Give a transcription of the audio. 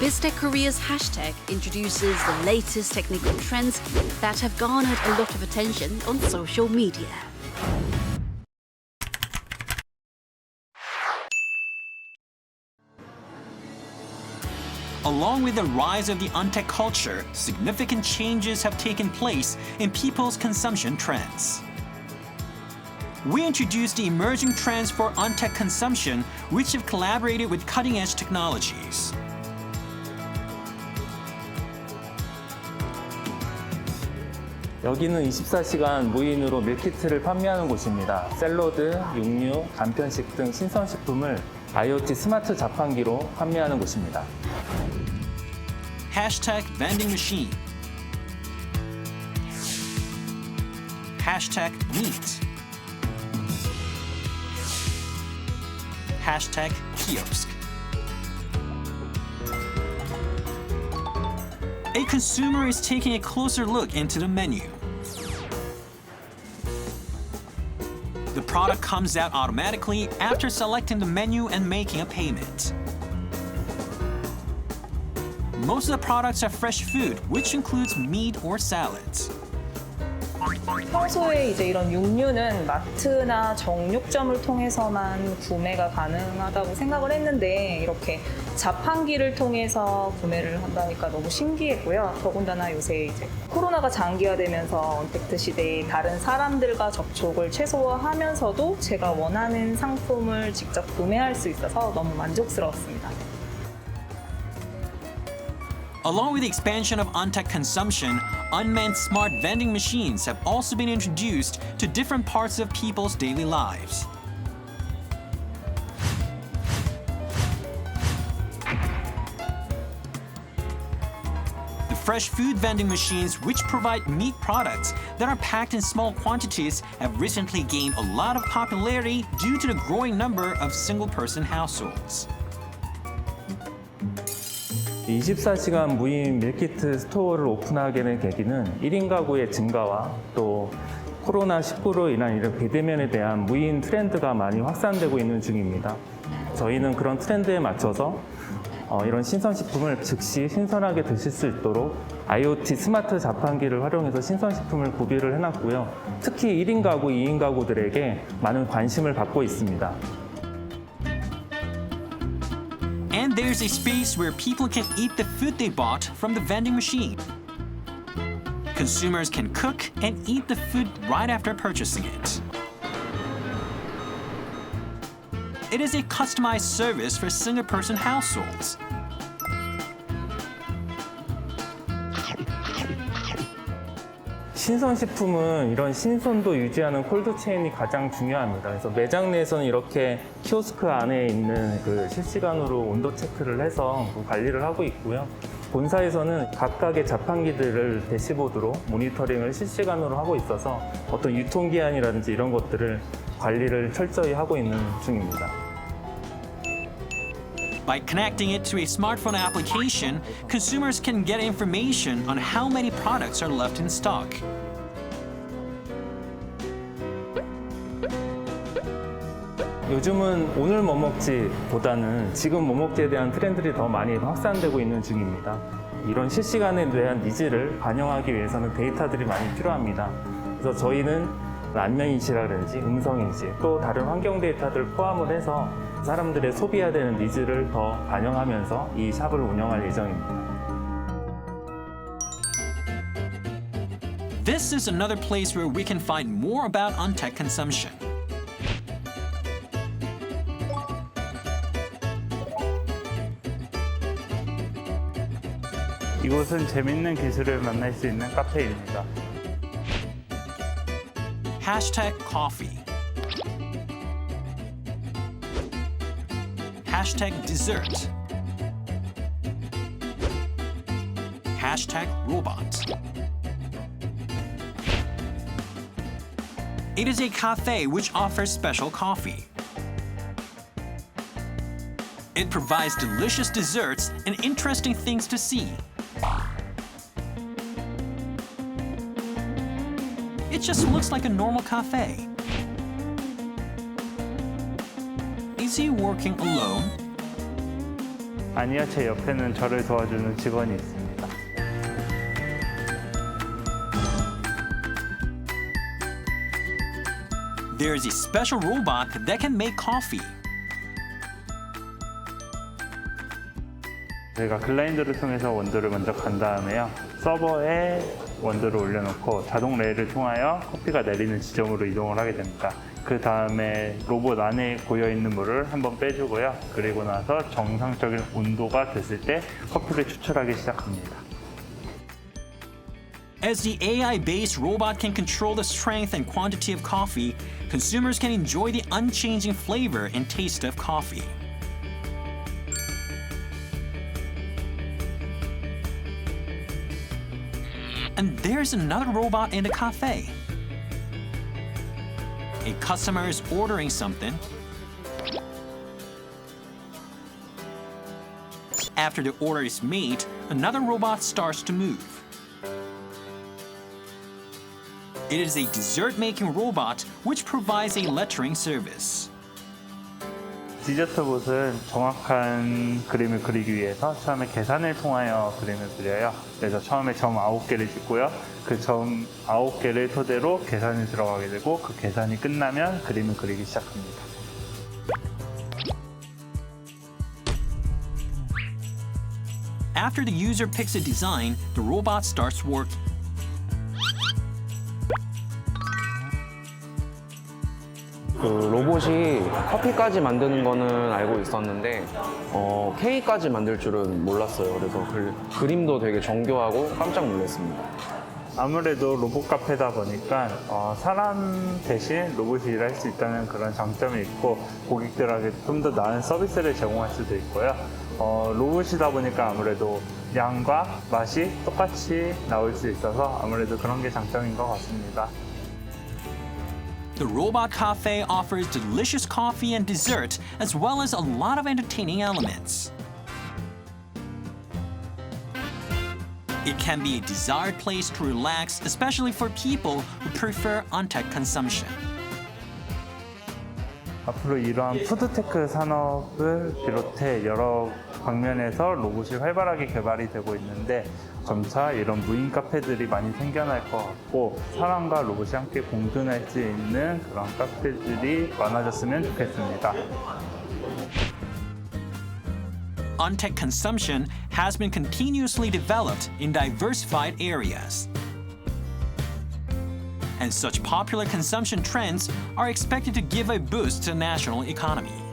BizTech Korea's hashtag introduces the latest technical trends that have garnered a lot of attention on social media. Along with the rise of the untech culture, significant changes have taken place in people's consumption trends. We introduced the emerging trends for untech consumption, which have collaborated with cutting edge technologies. 여기는 24시간 무인으로 밀키트를 판매하는 곳입니다. 샐러드, 육류, 간편식 등 신선식품을 IoT 스마트 자판기로 판매하는 곳입니다. Hashtag vending machine. Hashtag meat. Hashtag kiosk. A consumer is taking a closer look into the menu. Product comes out automatically after selecting the menu and making a payment. Most of the products are fresh food, which includes meat or salads. 평소에 이제 이런 육류는 마트나 정육점을 통해서만 구매가 가능하다고 생각을 했는데 이렇게 자판기를 통해서 구매를 한다니까 너무 신기했고요. 더군다나 요새 이제 코로나가 장기화되면서 언택트 시대에 다른 사람들과 접촉을 최소화하면서도 제가 원하는 상품을 직접 구매할 수 있어서 너무 만족스러웠습니다. Along with the expansion of untech consumption, unmanned smart vending machines have also been introduced to different parts of people's daily lives. The fresh food vending machines, which provide meat products that are packed in small quantities, have recently gained a lot of popularity due to the growing number of single person households. 24시간 무인 밀키트 스토어를 오픈하게 된 계기는 1인 가구의 증가와 또 코로나19로 인한 이런 비대면에 대한 무인 트렌드가 많이 확산되고 있는 중입니다. 저희는 그런 트렌드에 맞춰서 어, 이런 신선식품을 즉시 신선하게 드실 수 있도록 IoT 스마트 자판기를 활용해서 신선식품을 구비를 해놨고요. 특히 1인 가구, 2인 가구들에게 많은 관심을 받고 있습니다. And there's a space where people can eat the food they bought from the vending machine. Consumers can cook and eat the food right after purchasing it. It is a customized service for single person households. 신선식품은 이런 신선도 유지하는 콜드체인이 가장 중요합니다. 그래서 매장 내에서는 이렇게 키오스크 안에 있는 그 실시간으로 온도 체크를 해서 그 관리를 하고 있고요. 본사에서는 각각의 자판기들을 대시보드로 모니터링을 실시간으로 하고 있어서 어떤 유통기한이라든지 이런 것들을 관리를 철저히 하고 있는 중입니다. By connecting it to a smartphone application, consumers can get information on how many products are left in stock. 요즘은 오늘 뭐 먹지 보다는 지금 뭐 먹지에 대한 트렌드들이 더 많이 확산되고 있는 중입니다. 이런 실시간에 대한 니즈를 반영하기 위해서는 데이터들이 많이 필요합니다. 그래서 저희는 안면인식이라든지 음성인식 또 다른 환경 데이터들을 포함을 해서 사람들의 소비해야 되는 니즈를 더 반영하면서 이 샵을 운영할 예정입니다. This is another place where we can find more about untech consumption. 이곳은 재밌는 기술을 만날 수 있는 카페입니다. Hashtag coffee. Hashtag dessert. Hashtag robot. It is a cafe which offers special coffee. It provides delicious desserts and interesting things to see. It just looks like a normal cafe. He working alone? 아니요, 제 옆에는 저를 도와주는 직원이 있습니다. There's a special robot that can make coffee. 저희가 글라인더를 통해서 원두를 먼저 간 다음에요. 서버에 원두를 올려놓고 자동 레일을 통하여 커피가 내리는 지점으로 이동을 하게 됩니다. 그 다음에 로봇 안에 고여있는 물을 한번 빼주고요. 그리고 나서 정상적인 온도가 됐을 때 커피를 추출하기 시작합니다. As the AI based robot can control the strength and quantity of coffee, consumers can enjoy the unchanging flavor and taste of coffee. And there's another robot in the cafe. A customer is ordering something. After the order is made, another robot starts to move. It is a dessert making robot which provides a lettering service. 디저트 봇은 정확한 그림을 그리기 위해서 처음에 계산을 통하여 그림을 그려요. 그래서 처음에 점 9개를 짓고요. 그 점 9개를 토대로 계산이 들어가게 되고 그 계산이 끝나면 그림을 그리기 시작합니다. 그 로봇이 커피까지 만드는 거는 알고 있었는데 어, 케이크까지 만들 줄은 몰랐어요. 그래서 그, 그림도 되게 정교하고 깜짝 놀랐습니다. 아무래도 로봇 카페다 보니까 어, 사람 대신 로봇이 일할 수 있다는 그런 장점이 있고 고객들에게 좀 더 나은 서비스를 제공할 수도 있고요. 어, 로봇이다 보니까 아무래도 양과 맛이 똑같이 나올 수 있어서 아무래도 그런 게 장점인 것 같습니다. The Robot Cafe offers delicious coffee and dessert, as well as a lot of entertaining elements. It can be a desired place to relax, especially for people who prefer on-tech consumption. 앞으로 이러한 푸드테크 산업을 비롯해 여러 방면에서 로봇이 활발하게 개발이 되고 있는데 점차 이런 무인 카페들이 많이 생겨날 것 같고 사람과 로봇이 함께 공존할 수 있는 그런 카페들이 많아졌으면 좋겠습니다. On-tech consumption has been continuously developed in diversified areas. And such popular consumption trends are expected to give a boost to national economy.